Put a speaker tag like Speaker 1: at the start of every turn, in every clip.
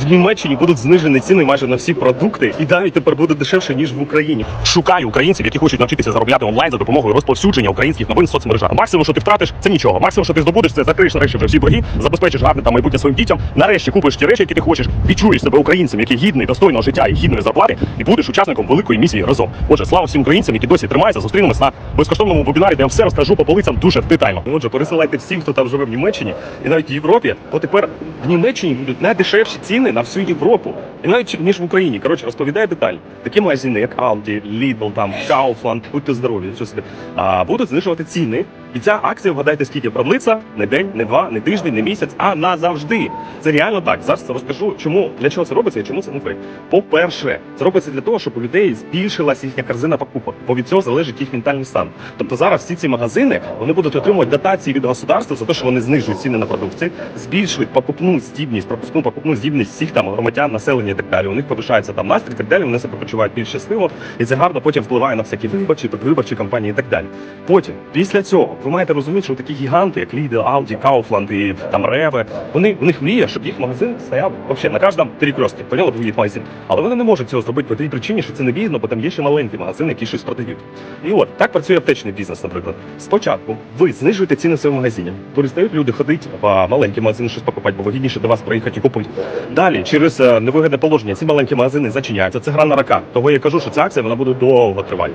Speaker 1: в Німеччині будуть знижені ціни майже на всі продукти, і навіть тепер буде дешевше ніж в Україні. Шукаю українців, які хочуть навчитися заробляти онлайн за допомогою розповсюдження українських новин в соцмережах. Максимум, що ти втратиш, це нічого. Максимум, що ти здобудеш, це закриєш нарешті вже всі борги, забезпечиш гарне там майбутнє своїм дітям. Нарешті купиш ті речі, які ти хочеш, відчуєш себе українцем, який гідний достойного життя і гідної зарплати, і будеш учасником великої місії разом. Отже, слава всім українцям, які досі тримаються. Зустрінемось на безкоштовному вебінарі, де я все розкажу по полицям дуже детально. Отже, пересилайте всім, хто там живе в Німеччині і навіть в Європі. Бо тепер в Німеччині будуть найдешевші ціни на всю Європу, і навіть ніж в Україні. Коротше, розповідає деталь. Такі магазини, як Aldi, Lidl, там Kaufland, будьте здорові, що собі, а, будуть знижувати ціни. І ця акція, вгадайте, скільки продлиться не день, не два, не тиждень, не місяць, а назавжди. Це реально так. Зараз розкажу, чому для чого це робиться і чому це не фейк. По-перше, це робиться для того, щоб у людей збільшилася їхня корзина покупок, бо від цього залежить їх ментальний стан. Тобто зараз всі ці магазини вони будуть отримувати дотації від государства за те, що вони знижують ціни на продукцію, збільшують покупну здібність, пропускну покупну здібність всіх там громадян, населення і так далі. У них повишається там настрій, і так далі. Вони себе почувають більш щасливо, і це гарно потім впливає на всякі виборчі, виборчі кампанії і так далі. Потім, після цього, ви маєте розуміти, що такі гіганти, як Lidl, Audi, Kaufland і там Rewe, вони в них мріє, щоб їх магазин стояв вообще на кожному перекрестці. Поняли, їх магазин. Але вони не можуть цього зробити по тій причині, що це не вигідно, бо там є ще маленькі магазини, які щось продають. І от так працює аптечний бізнес, наприклад. Спочатку ви знижуєте ціни в своєму магазині. Перестають люди ходити по маленьким магазинам щось покупати, бо вигідніше до вас приїхати і купити. Далі, через е, невигідне положення, ці маленькі магазини зачиняються. Це гра на рака. Того я кажу, що ця акція вона буде довго тривати.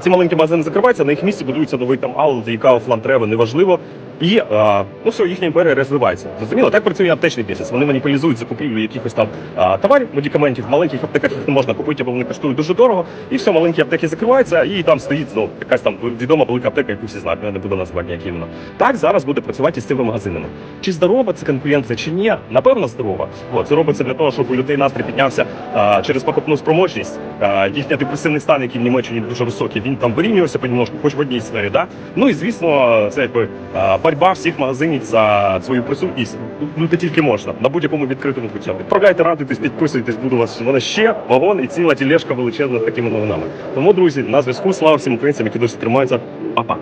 Speaker 1: Ці маленькі магазини закриваються, на їх місці будується новий там Aldi, Kaufland, Rewe, неважливо. І а, ну все, їхня імперія розвивається. Зрозуміло, так працює аптечний бізнес. Вони маніпулізують закупівлю якихось там а, товарів, медикаментів, маленьких аптеках їх не можна купити, бо вони коштують дуже дорого. І все, маленькі аптеки закриваються, і там стоїть ну, якась там відома велика аптека, яку всі знають. Я не буду називати ніякі іменно. Так зараз буде працювати з цими магазинами. Чи здорова це конкуренція, чи ні? Напевно, здорова. От, це робиться для того, щоб у людей настрій піднявся а, через покупну спроможність. А, їхній депресивний стан, який в Німеччині дуже високий, він там вирівнювався понемножку, хоч в одній сфері. Да? Ну і звісно, це якби а, боротьба всіх магазинів за свою присутність. Ну де тільки можна на будь-якому відкритому путі. Відправляйте, радуйтесь, підписуйтесь, буду вас. вона ще вагон і ціла тілешка величезна такими новинами. Тому, друзі, на зв'язку. Слава всім українцям, які досі тримаються. Па-па.